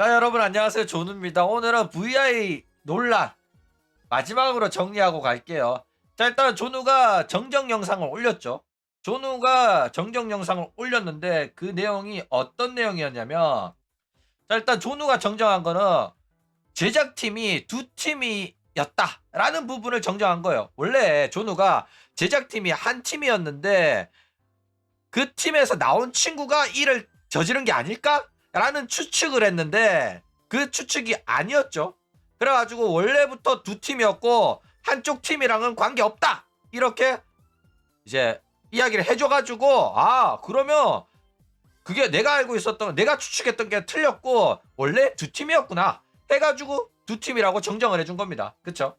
자 여러분 안녕하세요. 조누입니다. 오늘은 VI 논란 마지막으로 정리하고 갈게요. 자 일단 조누가 정정 영상을 올렸죠. 조누가 정정 영상을 올렸는데 그 내용이 어떤 내용이었냐면 자 일단 조누가 정정한 거는 제작팀이 두 팀이었다 라는 부분을 정정한 거예요. 원래 조누가 제작팀이 한 팀이었는데 그 팀에서 나온 친구가 이를 저지른 게 아닐까? 라는 추측을 했는데 그 추측이 아니었죠. 그래가지고 원래부터 두 팀이었고 한쪽 팀이랑은 관계 없다. 이렇게 이제 이야기를 해줘가지고 아 그러면 그게 내가 알고 있었던 내가 추측했던 게 틀렸고 원래 두 팀이었구나 해가지고 두 팀이라고 정정을 해준 겁니다. 그쵸?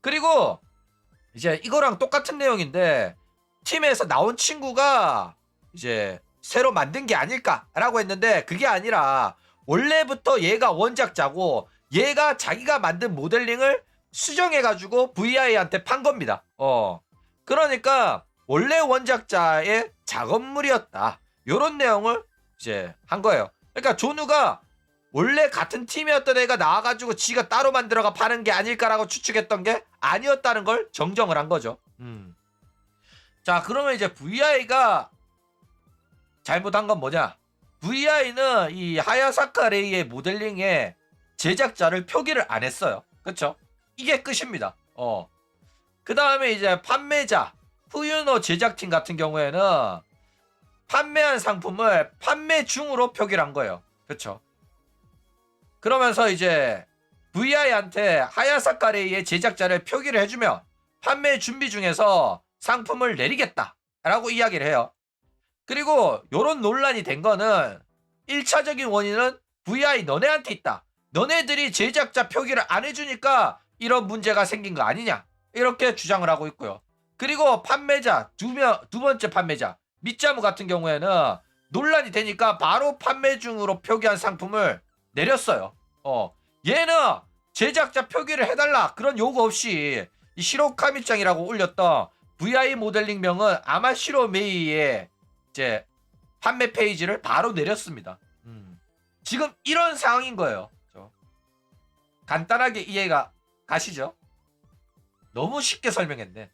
그리고 이제 이거랑 똑같은 내용인데 팀에서 나온 친구가 이제 새로 만든 게 아닐까라고 했는데 그게 아니라 원래부터 얘가 원작자고 얘가 자기가 만든 모델링을 수정해가지고 VI한테 판 겁니다. 어. 그러니까 원래 원작자의 작업물이었다. 요런 내용을 이제 한 거예요. 그러니까 조누가 원래 같은 팀이었던 애가 나와가지고 지가 따로 만들어가 파는 게 아닐까라고 추측했던 게 아니었다는 걸 정정을 한 거죠. 음. 자, 그러면 이제 VI가 잘못한 건 뭐냐? VI는 이 하야사카 레이의 모델링에 제작자를 표기를 안 했어요. 그쵸? 이게 끝입니다. 어. 그 다음에 이제 판매자, 후유노 제작팀 같은 경우에는 판매한 상품을 판매 중으로 표기를 한 거예요. 그쵸? 그러면서 이제 VI한테 하야사카 레이의 제작자를 표기를 해주면 판매 준비 중에서 상품을 내리겠다 라고 이야기를 해요. 그리고 요런 논란이 된 거는 1차적인 원인은 VI 너네한테 있다. 너네들이 제작자 표기를 안 해주니까 이런 문제가 생긴 거 아니냐. 이렇게 주장을 하고 있고요. 그리고 판매자, 두, 명, 두 번째 판매자, 밑자무 같은 경우에는 논란이 되니까 바로 판매 중으로 표기한 상품을 내렸어요. 어. 얘는 제작자 표기를 해달라. 그런 요구 없이 이 시로카미짱이라고 올렸던 VI 모델링명은 아마시로 메이의 이제 판매 페이지를 바로 내렸습니다. 음. 지금 이런 상황인 거예요. 저. 간단하게 이해가 가시죠? 너무 쉽게 설명했네.